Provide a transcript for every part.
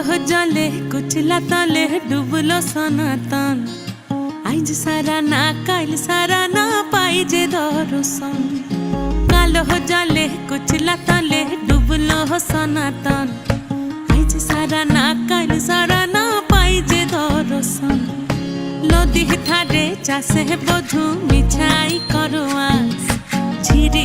জলে কুচলা তলে ডুবলো সনাতন আইজ সারা না কাইল সারা না পাই যে দর্শন কালো জলে কুচলা তলে ডুবলো সনাতন আইজ সারা না কাইল সারা না পাই যে দর্শন নদী ধারে চাষে বধু মিছাই করো আস ঝিরি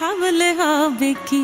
ভাবলে হবে কি